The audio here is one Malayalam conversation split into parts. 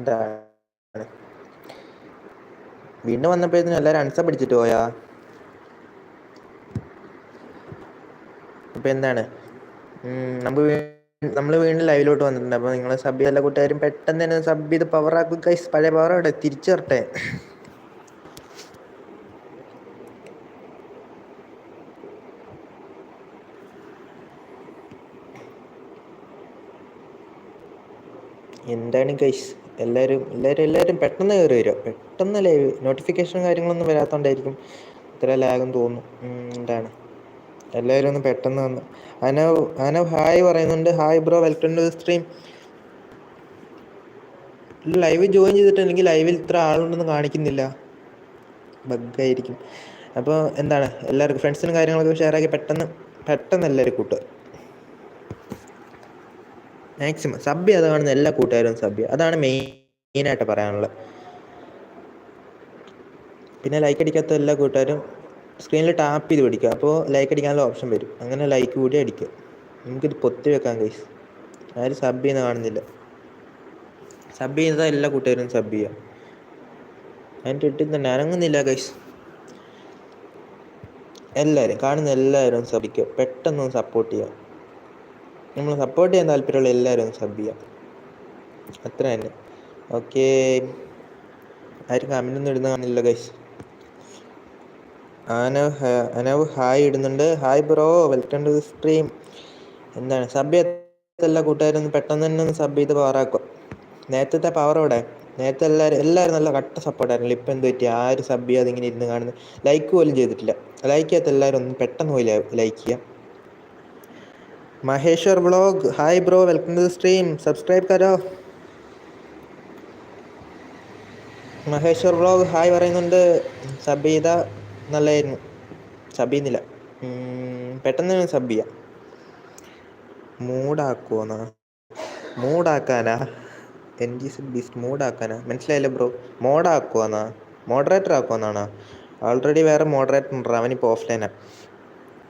എന്താണ് വീണ്ടും വന്നപ്പോഴത്തേനും എല്ലാവരും അൺസബ് അടിച്ചിട്ട് പോയാ. അപ്പൊ എന്താണ്? നമുക്ക് നമ്മൾ വീണ്ടും ലൈവിലോട്ട് വന്നിട്ടുണ്ട്. അപ്പൊ നിങ്ങൾ സബ് ചെയ്ത എല്ലാ കൂട്ടുകാരും പെട്ടെന്ന് തന്നെ സബ് ചെയ്ത് പവർ ആക്കുക ഗൈസ് പഴയ പവർ അവിടെ തിരിച്ചു വരട്ടെ. എന്താണ് ഗൈസ് എല്ലാവരും എല്ലാവരും എല്ലാവരും പെട്ടെന്ന് കയറി വരിക. പെട്ടെന്ന് ലൈവ് നോട്ടിഫിക്കേഷനും കാര്യങ്ങളൊന്നും വരാത്തോണ്ടായിരിക്കും ഇത്ര ലാഗും തോന്നും. എന്താണ്? എല്ലാവരും ഒന്ന് പെട്ടെന്ന് വന്ന്. അനവ് അനവ് ഹായ് പറയുന്നുണ്ട്. Hi bro welcome to stream live join ചെയ്തിട്ടുണ്ടെങ്കിൽ ലൈവിൽ ഇത്ര ആളുണ്ടെന്ന് കാണിക്കുന്നില്ല. ബഗ്ഗായിരിക്കും. അപ്പോൾ എന്താണ്? എല്ലാവർക്കും ഫ്രണ്ട്സിനും കാര്യങ്ങളൊക്കെ ഷെയർ ആക്കി പെട്ടെന്ന് പെട്ടെന്ന് എല്ലാവരും കൂട്ടുക. മാക്സിമം സബ് ചെയ്ത് കാണുന്ന എല്ലാ കൂട്ടുകാരും സബ് അതാണ് മെയിനായിട്ട് പറയാനുള്ളത്. പിന്നെ ലൈക്ക് അടിക്കാത്ത എല്ലാ കൂട്ടുകാരും സ്ക്രീനിൽ ടാപ്പ് ചെയ്ത് പിടിക്കുക. അപ്പോൾ ലൈക്ക് അടിക്കാനുള്ള ഓപ്ഷൻ വരും. അങ്ങനെ ലൈക്ക് കൂടി അടിക്കുക. നമുക്കിത് പൊത്തി വെക്കാം ഗൈസ് ആരും സബ് ചെയ്യുന്ന കാണുന്നില്ല. സബ് ചെയ്യുന്നത് എല്ലാ കൂട്ടുകാരും സബ് ചെയ്യുക അതിന്റെ തന്നെ അനങ്ങുന്നില്ല ഗൈസ് എല്ലാവരും കാണുന്ന എല്ലാവരും സബിക്കുക പെട്ടെന്ന് സപ്പോർട്ട് ചെയ്യുക. നമ്മൾ സപ്പോർട്ട് ചെയ്യാൻ താല്പര്യമുള്ള എല്ലാവരും ഒന്ന് സബ് ചെയ്യാം. അത്ര തന്നെ. ഓക്കെ ആരും കമന്റ് ഒന്നും ഇടുന്ന കാണില്ല ഗൈസ് അനവ് അനവ് ഹായ് ഇടുന്നുണ്ട്. Hi bro welcome to stream എന്താണ്? സബ് എല്ലാ കൂട്ടുകാരും പെട്ടെന്ന് തന്നെ ഒന്ന് സബ് ചെയ്ത് പവറാക്കുക നേരത്തെ പവർ അവിടെ നേരത്തെ എല്ലാവരും എല്ലാവരും നല്ല കട്ട സപ്പോർട്ടായിരുന്നു ഇപ്പം എന്ത് പറ്റി? ആരും സബ് ചെയ്യാതെ ഇങ്ങനെ ഇരുന്ന് കാണുന്നത്. ലൈക്ക് പോലും ചെയ്തിട്ടില്ല. ലൈക്ക് ചെയ്യാത്ത എല്ലാവരും ഒന്ന് പെട്ടെന്ന് പോയി ലൈക്ക് ചെയ്യാം Maheshwar vlog hi bro welcome to stream subscribe കരോ? Maheshwar vlog hi പറയുന്നുണ്ട്. സബ് ചെയ്ത നല്ലതായിരുന്നു സബ് ചെയ്യുന്നില്ല പെട്ടെന്ന് തന്നെ സബ് ചെയ്യാം മൂഡാക്കുവോന്നാ മൂടാക്കാനാ? എൻ ജി സി ബീസ്റ്റ് മൂടാക്കാനാ? മനസ്സിലായില്ലേ ബ്രോ മോഡാക്കുവാന്നാ? മോഡറേറ്റർ ആക്കുവോന്നാണോ? ഓൾറെഡി വേറെ മോഡറേറ്റർ ഉണ്ട്. അവനിപ്പോൾ ഓഫ്ലൈനാ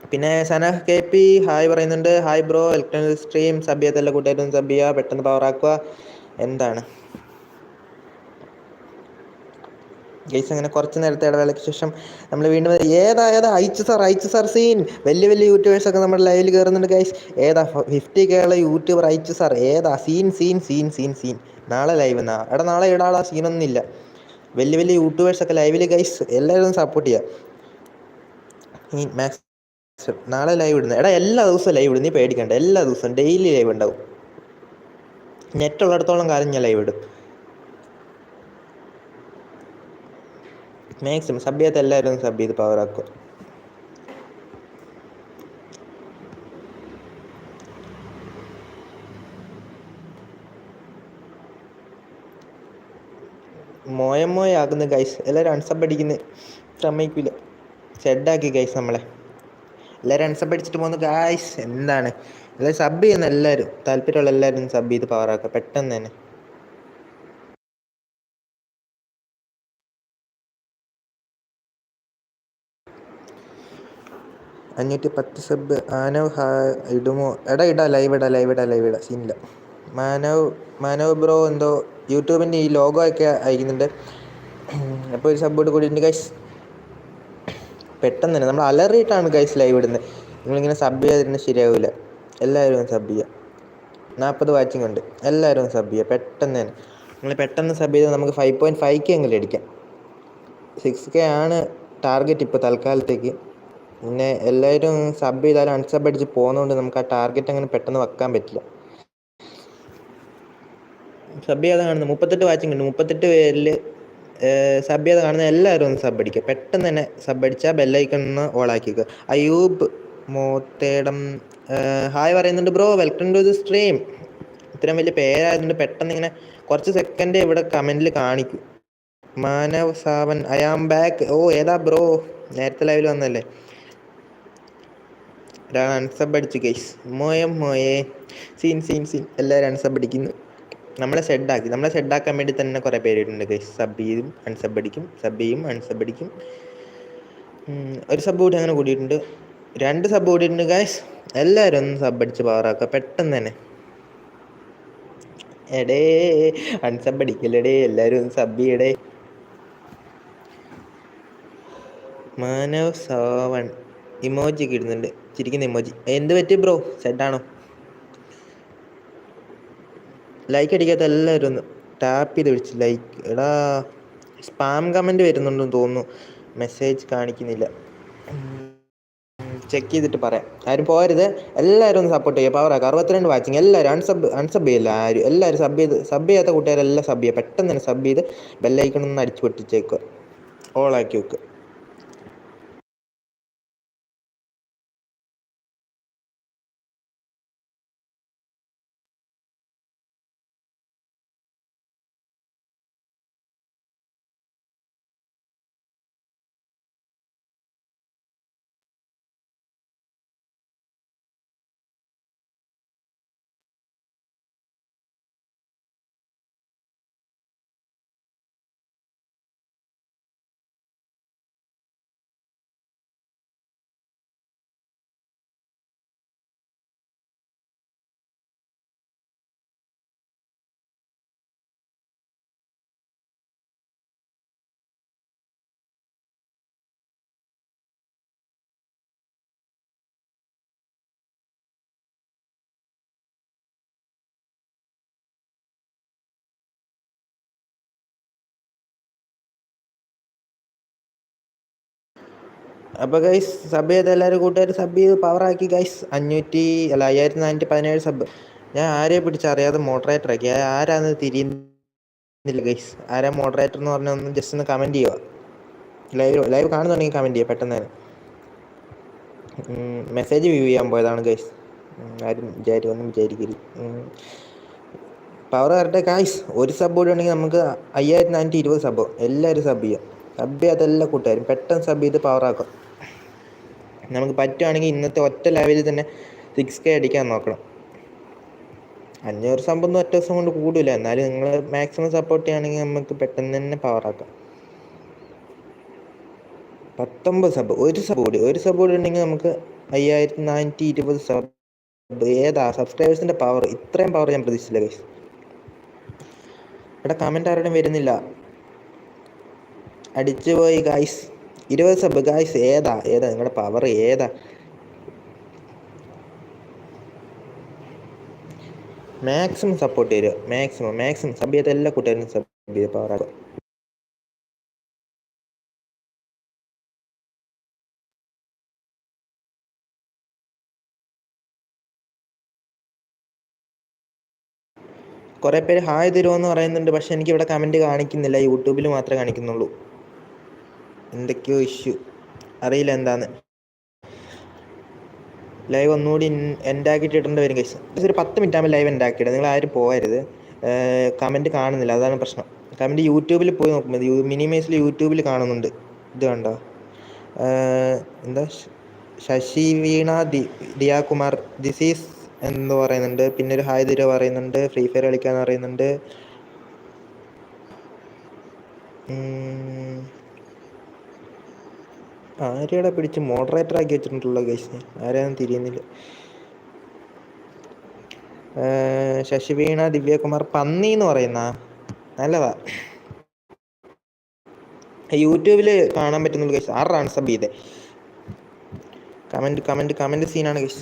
പിന്നെ സന കെ പി ഹായ് പറയുന്നുണ്ട്. Hi bro. Welcome stream sub ചെയ്യാത്ത എല്ലാ കൂട്ടുകാരും സബ് ചെയ്യുക പെട്ടെന്ന് പവർ ആക്കുക. എന്താണ്? ഗൈസ് അങ്ങനെ കുറച്ച് നേരത്തെ ഇടവേളയ്ക്ക് ശേഷം നമ്മൾ വീണ്ടും ഏതായത് ഏതാ സർ സാർ സർ സീൻ വലിയ വലിയ യൂട്യൂബേഴ്സ് ഒക്കെ നമ്മുടെ ലൈവിൽ കയറുന്നുണ്ട് ഗൈസ് ഏതാ? ഫിഫ്റ്റി കേരള യൂട്യൂബർ അയച്ചു സർ ഏതാ? Scene scene scene scene scene നാളെ ലൈവ് എന്നാ എടാ നാളെ ഇടാളാ സീനൊന്നും ഇല്ല. വലിയ വലിയ യൂട്യൂബേഴ്സ് ഒക്കെ ലൈവിൽ ഗൈസ് എല്ലാവരും സപ്പോർട്ട് മാക്സിമം മാക്സ് നാളെ ലൈവ് ഇടുന്നത്. എടാ എല്ലാ ദിവസവും ലൈവ് ഇടും. നീ പേടിക്കണ്ട. എല്ലാ ദിവസവും ഡെയിലി ലൈവ് ഉണ്ടാവും. നെറ്റ് ഉള്ളിടത്തോളം കാലം ഞാൻ ലൈവ് ഇടും. മാക്സിമം സബ് ചെയ്യാത്ത എല്ലാവരും സബ് ചെയ്ത് പവർ ആക്കുക. മോയം മോയ ആക്കുന്ന ഗൈസ് എല്ലാവരും അൺസബ് അടിക്കുന്നു. സമ്മതിക്കില്ല ഷെഡാക്കി ഗൈസ് നമ്മളെ. എല്ലാവരും അൺസബ് അടിച്ചിട്ട് പോകുന്നു ഗായ്സ് എന്താണ്? എല്ലാവരും സബ് ചെയ്യുന്ന എല്ലാവരും താല്പര്യമുള്ള എല്ലാവരും സബ് ചെയ്ത് പവർ ആക്കുക. പെട്ടെന്ന് തന്നെ. അഞ്ഞൂറ്റി പത്ത് സബ് ആനവ് ഹാ ഇടുമോ? എടാ ഇടാ ലൈവ് ഇടാ ലൈവ് ഇടാ ലൈവ് ഇടാ. സീനില്ല മാനവ് മാനവ് ബ്രോ എന്തോ യൂട്യൂബിന്റെ ഈ ലോഗോ ഒക്കെ അയക്കുന്നുണ്ട്. അപ്പോൾ ഒരു സബ് കൂടി ഉണ്ട് ഗൈസ് പെട്ടെന്ന് തന്നെ. നമ്മൾ അലറിയിട്ടാണ് ഗൈസ് ലൈവ് ഇടുന്നത്. നിങ്ങളിങ്ങനെ സബ് ചെയ്യാതിരുന്നത് ശരിയാവില്ല എല്ലാവരും സബ് ചെയ്യുക നാൽപ്പത് വാച്ചിങ് ഉണ്ട്. എല്ലാവരും സബ് ചെയ്യുക പെട്ടെന്ന് തന്നെ. നിങ്ങൾ പെട്ടെന്ന് സബ് ചെയ്താൽ നമുക്ക് ഫൈവ് പോയിന്റ് ഫൈവ് കെ എങ്കിലും അടിക്കാം. സിക്സ് കെ ആണ് ടാർഗറ്റ് ഇപ്പോൾ തൽക്കാലത്തേക്ക്. പിന്നെ എല്ലാവരും സബ് ചെയ്താലും അൺസബ് അടിച്ച് പോകുന്നതുകൊണ്ട് നമുക്ക് ആ ടാർഗറ്റ് അങ്ങനെ പെട്ടെന്ന് വെക്കാൻ പറ്റില്ല. സബ് ചെയ്യാതെ കാണുന്നത് മുപ്പത്തെട്ട് വാച്ചിങ് ഉണ്ട്. മുപ്പത്തെട്ട് പേരിൽ സബ് ചെയ്ത് കാണുന്ന എല്ലാവരും ഒന്ന് സബ് അടിക്കുക പെട്ടെന്ന് തന്നെ സബ് അടിച്ചാൽ ബെല്ലൈക്കൺ ഒന്ന് ഓളാക്കിക്കുക അയൂബ് മോത്തേടം ഹായ് പറയുന്നുണ്ട് bro welcome to the stream ഇത്രയും വലിയ പേരായതുകൊണ്ട് പെട്ടെന്ന് ഇങ്ങനെ കുറച്ച് സെക്കൻഡ് ഇവിടെ കമന്റിൽ കാണിക്കും. Manav Sawan I am back ഓ ഏതാ ബ്രോ നേരത്തെ ലൈവിൽ വന്നല്ലേ ഒരാൾ അൺസബ് അടിച്ചു കേസ് മോയം മോയേ. Scene scene scene. എല്ലാവരും അൺസബ് അടിക്കുന്നു. നമ്മളെ സെഡാക്കി നമ്മളെ സെഡാക്കാൻ വേണ്ടി തന്നെ കുറേ പേരുണ്ട് സബ് ചെയ്യും അൺസബ് അടിക്കും. സബ് ചെയ്യും അൺസബ് അടിക്കും. ഒരു സബ് കൂടി അങ്ങനെ കൂടിയിട്ടുണ്ട്. രണ്ട് സബ് കൂടിയിട്ടുണ്ട് ഗൈസ് എല്ലാവരും ഒന്ന് സബ് അടിച്ച് പവറാക്കുക പെട്ടെന്ന് തന്നെ. എടേ അൺസബ് അടിക്കില്ലടേ എല്ലാവരും ഒന്ന് സബ് ചെയ്യടേ. മാനവ് സവൺ. ഇമോജി ഒക്കെ ഇടുന്നുണ്ട്. ചിരിക്കുന്ന ഇമോജി എന്ത് പറ്റി ബ്രോ സെറ്റാണോ ലൈക്ക് അടിക്കാത്ത എല്ലാവരും ഒന്ന് ടാപ്പ് ചെയ്ത് വിളിച്ച് ലൈക്ക് എടാ സ്പാം കമന്റ് വരുന്നുണ്ടെന്ന് തോന്നുന്നു. മെസ്സേജ് കാണിക്കുന്നില്ല. ചെക്ക് ചെയ്തിട്ട് പറയാം. ആരും പോരുത് എല്ലാവരും ഒന്ന് സപ്പോർട്ട് ചെയ്യുക പവറാക്കുക അറുപത്തിരണ്ട് വാച്ചിങ് എല്ലാവരും അൺസബ് അൺസബ് ചെയ്യില്ല ആരും. എല്ലാവരും സബ് ചെയ്ത് സബ് ചെയ്യാത്ത കൂട്ടുകാരെല്ലാം സബ് ചെയ്യുക പെട്ടെന്ന് തന്നെ സബ് ചെയ്ത് ബെല്ലൈക്കൺ ഒന്ന് അടിച്ചു പൊട്ടിച്ചേക്കുക. ഓളാക്കി വെക്കുക. അപ്പോൾ ഗൈസ് സബ് ചെയ്ത് എല്ലാവരും കൂട്ടുകാർ സബ് ചെയ്ത് പവറാക്കി ഗൈസ് അഞ്ഞൂറ്റി അല്ല അയ്യായിരത്തി നാനൂറ്റി പതിനേഴ് സബ് ഞാൻ ആരെ പിടിച്ചറിയാതെ മോഡറേറ്റർ ആക്കി. ആരാന്ന് തിരിയുന്നില്ല ഗൈസ് ആരാ മോഡറേറ്റർ എന്ന് പറഞ്ഞാൽ ജസ്റ്റ് ഒന്ന് കമന്റ് ചെയ്യുക. ലൈവ് ലൈവ് കാണുന്നുണ്ടെങ്കിൽ കമന്റ് ചെയ്യുക പെട്ടെന്ന് തന്നെ. മെസ്സേജ് വ്യൂ ചെയ്യാൻ പോയതാണ് ഗൈസ് ആരും വിചാരിക്കും ഒന്നും വിചാരിക്കരുത്. പവർ കറക്റ്റ് ഗൈസ് ഒരു സബ് കൂടി ഉണ്ടെങ്കിൽ നമുക്ക് അയ്യായിരത്തി നാനൂറ്റി ഇരുപത് സബ് എല്ലാവരും സബ് ചെയ്യാം. സബ് ചെയ്യാത്ത എല്ലാ കൂട്ടുകാരും പെട്ടെന്ന് സബ് ചെയ്ത് പവർ ആക്കാം. നമുക്ക് പറ്റുവാണെങ്കിൽ ഇന്നത്തെ ഒറ്റ ലെവലിൽ തന്നെ സിക്സ് കെ അടിക്കാൻ നോക്കണം. അഞ്ഞൂറ് സമ്പൊന്നും ഒറ്റ ദിവസം കൊണ്ട് കൂടില്ല എന്നാലും നിങ്ങൾ മാക്സിമം സപ്പോർട്ട് ചെയ്യുകയാണെങ്കിൽ നമുക്ക് പെട്ടെന്ന് തന്നെ പവർ ആക്കാം. പത്തൊമ്പത് സബ് ഒരു സബ് കൂടി. ഒരു സബ് കൂടി ഉണ്ടെങ്കിൽ നമുക്ക് അയ്യായിരത്തി നാനൂറ്റി ഇരുപത് സബ് ഏതാ? സബ്സ്ക്രൈബേഴ്സിന്റെ പവർ ഇത്രയും പവർ ഞാൻ പ്രതീക്ഷിച്ചില്ല ഗൈസ് ഇവിടെ കമന്റ് ആരുടെയും വരുന്നില്ല. അടിച്ചു പോയി ഗായ്സ് ഇരുപത് സബ് ഗായ്സ് ഏതാ? ഏതാ? നിങ്ങളുടെ പവർ ഏതാ? മാക്സിമം സപ്പോർട്ട് ചെയ്യുക മാക്സിമം മാക്സിമം സബ് ചെയ്ത എല്ലാ കൂട്ടുകാരും സബ് ചെയ്ത് ആക്കുക കുറേ പേര് ഹായ് തരുമെന്ന് പറയുന്നുണ്ട് പക്ഷെ എനിക്കിവിടെ കമന്റ് കാണിക്കുന്നില്ല. യൂട്യൂബിൽ മാത്രമേ കാണിക്കുന്നുള്ളൂ. എന്തൊക്കെയോ ഇഷ്യൂ അറിയില്ല എന്താന്ന്. ലൈവ് ഒന്നുകൂടി എൻഡ് ആക്കിയിട്ട് ഇടേണ്ടി വരും കഴിച്ചു ഒരു പത്ത് മിനിറ്റ് ആകുമ്പോൾ ലൈവ് എൻഡ് ആക്കിയിട്ട് നിങ്ങൾ ആരും പോകരുത്. കമന്റ് കാണുന്നില്ല. അതാണ് പ്രശ്നം. കമന്റ് യൂട്യൂബിൽ പോയി നോക്കുമ്പോൾ മിനിമൈസിൽ യൂട്യൂബിൽ കാണുന്നുണ്ട്. ഇത് കണ്ടോ? എന്താ? ശശി വീണ ദി ദിയാകുമാർ ദിസ് ഈസ് എന്ന് പറയുന്നുണ്ട്. പിന്നെ ഒരു ഹായ് തരുക പറയുന്നുണ്ട്. ഫ്രീ ഫയർ കളിക്കാൻ പറയുന്നുണ്ട്. ആരെയുടെ പിടിച്ച് മോഡറേറ്റർ ആക്കി വെച്ചിട്ടുണ്ടല്ലോ ഗൈസ് ആരെയാണെന്ന് തിരിയുന്നില്ല. ശശിവീണ ദിവ്യകുമാർ പന്നി എന്ന് പറയുന്ന നല്ലതാ. യൂട്യൂബിൽ കാണാൻ പറ്റുന്നുള്ളൂ ഗൈസ് ആറാണ് സബ് ചെയ്തേ. കമന്റ് കമന്റ് കമന്റ് സീനാണ് ഗൈസ്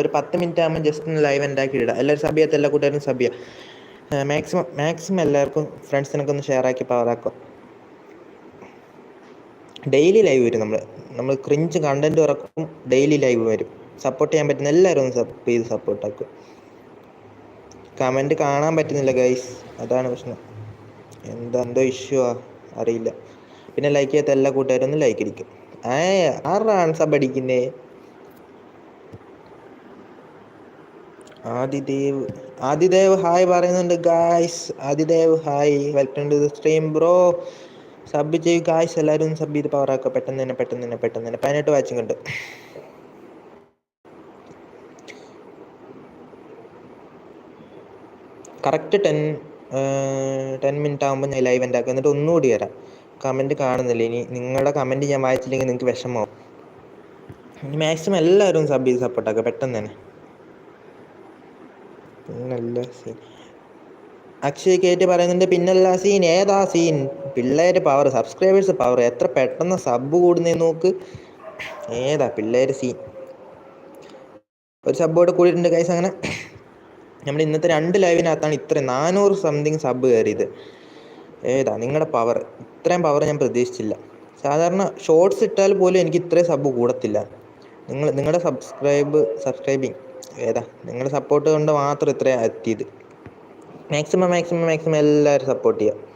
ഒരു പത്ത് മിനിറ്റ് ആകുമ്പോൾ ജസ്റ്റ് ഒന്ന് ലൈവ് ഉണ്ടാക്കി ഇടുക എല്ലാവരും സബ് ചെയ്യാത്ത എല്ലാ കൂട്ടുകാരും സബ് ചെയ്യുക മാക്സിമം മാക്സിമം എല്ലാവർക്കും ഫ്രണ്ട്സിനൊക്കെ ഒന്ന് ഷെയർ ആക്കി പവറാക്കുക ഡെയിലി ലൈവ് വരും നമ്മൾ നമ്മൾ ക്രിഞ്ച് കണ്ടന്റ് ഇറക്കും ഡെയിലി ലൈവ് വരും. സപ്പോർട്ട് ചെയ്യാൻ പറ്റുന്ന എല്ലാവരും ഒന്ന് ചെയ്ത് സപ്പോർട്ട് ആക്കുക കമന്റ് കാണാൻ പറ്റുന്നില്ല ഗൈസ് അതാണ് പ്രശ്നം. എന്താ എന്തോ ഇഷ്യൂ ആ? അറിയില്ല. പിന്നെ ലൈക്ക് ചെയ്യാത്ത എല്ലാ കൂട്ടുകാരും ഒന്ന് ലൈക്ക് അടിക്കും. ഏ ആറാണ് സബ് അടിക്കുന്നേ ആദിദേവ്. ആദിദേവ് ഹായ് പറയുന്നുണ്ട് guys Adidev hi welcome to the stream bro sub ചെയ്യുക ഗായ്സ് എല്ലാവരും സബ് ചെയ്ത് പവറാക്കുക പെട്ടെന്ന് തന്നെ പെട്ടെന്ന് തന്നെ പെട്ടെന്ന് തന്നെ. പതിനെട്ട് വാച്ചിങ് ഉണ്ട്. കറക്റ്റ് ടെൻ ടെൻ മിനിറ്റ് ആകുമ്പോൾ ഞാൻ ലൈവ് എന്റെ ആക്കും. എന്നിട്ട് ഒന്നുകൂടി വരാം. കമന്റ് കാണുന്നില്ല? ഇനി നിങ്ങളുടെ കമന്റ് ഞാൻ വായിച്ചില്ലെങ്കിൽ നിങ്ങൾക്ക് വിഷമമാവും. മാക്സിമം എല്ലാവരും സബ് ചെയ്ത് സപ്പോർട്ടാക്കുക പെട്ടെന്ന് തന്നെ. പിന്നല്ല സീൻ അക്ഷയ് കയറ്റി പറയുന്നുണ്ട് പിന്നല്ല സീൻ ഏതാ സീൻ പിള്ളേര് പവർ സബ്സ്ക്രൈബേഴ്സ് പവർ എത്ര പെട്ടെന്ന് സബ് കൂടുന്നേ നോക്ക്. ഏതാ പിള്ളേർ സീൻ ഒരു സബ്ബോടെ കൂടിയിട്ടുണ്ട് കൈസ് അങ്ങനെ. നമ്മൾ ഇന്നത്തെ രണ്ട് ലൈവിനകത്താണ് ഇത്ര നാനൂറ് സംതിങ് സബ് കയറിയത് ഏതാ നിങ്ങളുടെ പവർ ഇത്രയും പവർ ഞാൻ പ്രതീക്ഷിച്ചില്ല. സാധാരണ ഷോർട്സ് ഇട്ടാൽ പോലും എനിക്ക് ഇത്രയും സബ് കൂടത്തില്ല. നിങ്ങൾ നിങ്ങളുടെ സബ്സ്ക്രൈബ് സബ്സ്ക്രൈബിങ് ഏതാ നിങ്ങളുടെ സപ്പോർട്ട് കൊണ്ട് മാത്രം ഇത്രയും എത്തിയത്. മാക്സിമം മാക്സിമം മാക്സിമം എല്ലാവരും സപ്പോർട്ട് ചെയ്യുക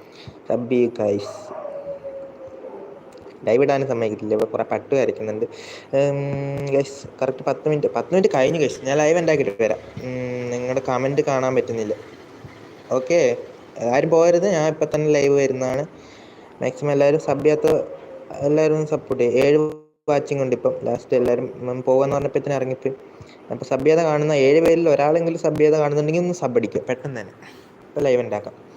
സബ് ഗൈസ്. ലൈവ് ഇടാൻ സമ്മതിക്കത്തില്ല. ഇപ്പോൾ കുറേ പട്ട് വരയ്ക്കുന്നുണ്ട്. ഗൈസ് കറക്റ്റ് പത്ത് മിനിറ്റ് പത്ത് മിനിറ്റ് കഴിഞ്ഞു ഗൈസ്. ഞാൻ ലൈവ് ഉണ്ടാക്കിയിട്ട് വരാം. നിങ്ങളുടെ കമന്റ് കാണാൻ പറ്റുന്നില്ല. ഓക്കെ ആരും പോകരുത്. ഞാൻ ഇപ്പം തന്നെ ലൈവ് വരുന്നതാണ്. മാക്സിമം എല്ലാവരും സബ് ചെയ്യാത്ത എല്ലാവരും സപ്പോർട്ട് ചെയ്യും. ഏഴ് വാച്ചിങ് ഉണ്ട് ഇപ്പം. ലാസ്റ്റ് എല്ലാവരും പോകാന്ന് പറഞ്ഞപ്പോൾ തന്നെ ഇറങ്ങിപ്പോയി. അപ്പോൾ സബ് കാണുന്ന ഏഴ് പേരിൽ ഒരാളെങ്കിലും സബ് കാണുന്നുണ്ടെങ്കിൽ ഒന്ന് സബ് അടിക്കുക പെട്ടെന്ന് തന്നെ. ഇപ്പോൾ ലൈവ് ഉണ്ടാക്കാം.